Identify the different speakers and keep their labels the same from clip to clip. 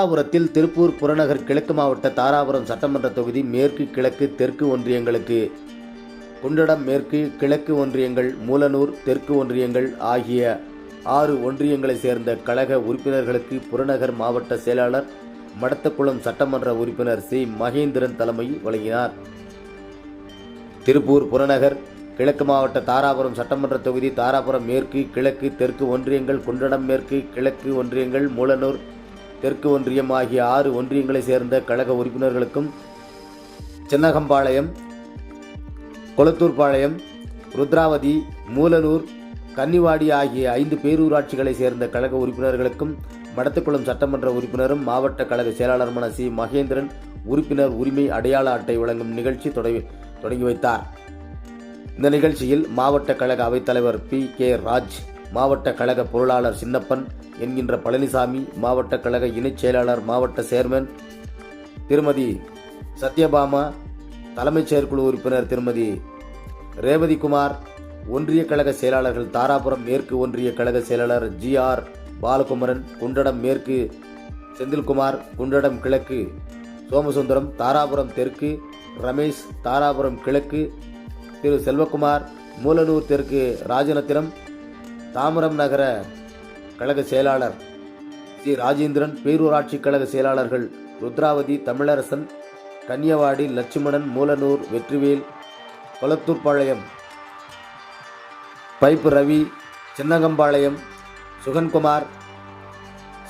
Speaker 1: தாராபுரத்தில் திருப்பூர் புறநகர் கிழக்கு மாவட்ட தாராபுரம் சட்டமன்ற தொகுதி மேற்கு கிழக்கு தெற்கு ஒன்றியங்களுக்கு குண்டடம் மேற்கு கிழக்கு ஒன்றியங்கள் மூலனூர் தெற்கு ஒன்றியங்கள் ஆகிய ஆறு ஒன்றியங்களைச் சேர்ந்த கழக உறுப்பினர்களுக்கு புறநகர் மாவட்ட செயலாளர் மடத்தக்குளம் சட்டமன்ற உறுப்பினர் சி. மகேந்திரன் தலைமையில் வழங்கினார். திருப்பூர் புறநகர் கிழக்கு மாவட்ட தாராபுரம் சட்டமன்ற தொகுதி தாராபுரம் மேற்கு கிழக்கு தெற்கு ஒன்றியங்கள் குண்டடம் மேற்கு கிழக்கு ஒன்றியங்கள் மூலனூர் தெற்கு ஒன்றியம் ஆகிய ஆறு ஒன்றியங்களை சேர்ந்த கழக உறுப்பினர்களுக்கும் சின்னகம்பாளையம் கொளத்தூர்பாளையம் ருத்ராவதி மூலனூர் கன்னிவாடி ஆகிய ஐந்து பேரூராட்சிகளைச் சேர்ந்த கழக உறுப்பினர்களுக்கும் மடத்துக்குளம் சட்டமன்ற உறுப்பினரும் மாவட்ட கழக செயலாளருமான சி. மகேந்திரன் உறுப்பினர் உரிமை அடையாள அட்டை வழங்கும் நிகழ்ச்சி தொடங்கி தொடங்கி வைத்தார். இந்த நிகழ்ச்சியில் மாவட்ட கழக அவைத்தலைவர் பி. கே. ராஜ் மாவட்ட கழக பொருளாளர் சின்னப்பன் என்கின்ற பழனிசாமி மாவட்ட கழக இணைச் செயலாளர் மாவட்ட சேர்மன் திருமதி சத்யபாமா தலைமைச் செயற்குழு உறுப்பினர் திருமதி ரேவதிகுமார் ஒன்றிய கழக செயலாளர்கள் தாராபுரம் மேற்கு ஒன்றிய கழக செயலாளர் ஜி ஆர் பாலகுமரன் குண்டடம் மேற்கு செந்தில்குமார் குண்டடம் கிழக்கு சோமசுந்தரம் தாராபுரம் தெற்கு ரமேஷ் தாராபுரம் கிழக்கு திரு செல்வகுமார் மூலனூர் தெற்கு ராஜநத்திரம் தாமரம் நகர கழக செயலாளர் சி. ராஜேந்திரன் பேரூராட்சி கழக செயலாளர்கள் ருத்ராவதி தமிழரசன் கன்னியவாடி லட்சுமணன் மூலனூர் வெற்றிவேல் கொளத்தூர்பாளையம் பைப்பு ரவி சின்னகம்பாளையம் சுகன்குமார்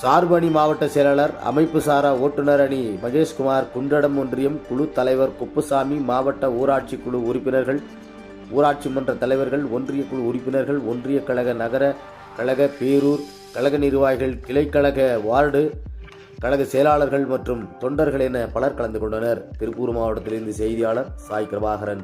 Speaker 1: சார்பணி மாவட்ட செயலாளர் அமைப்பு சாரா ஓட்டுநர் அணி மகேஷ்குமார் குண்டடம் ஒன்றியம் குழு தலைவர் குப்புசாமி மாவட்ட ஊராட்சி குழு உறுப்பினர்கள் ஊராட்சி மன்ற தலைவர்கள் ஒன்றிய குழு உறுப்பினர்கள் ஒன்றிய கழக நகர கழக பேரூர் கழக நிர்வாகிகள் கிளைக்கழக வார்டு கழக செயலாளர்கள் மற்றும் தொண்டர்கள் என பலர் கலந்து கொண்டனர். திருப்பூர் மாவட்டத்திலிருந்து செய்தியாளர் சாய் பிரபாகரன்.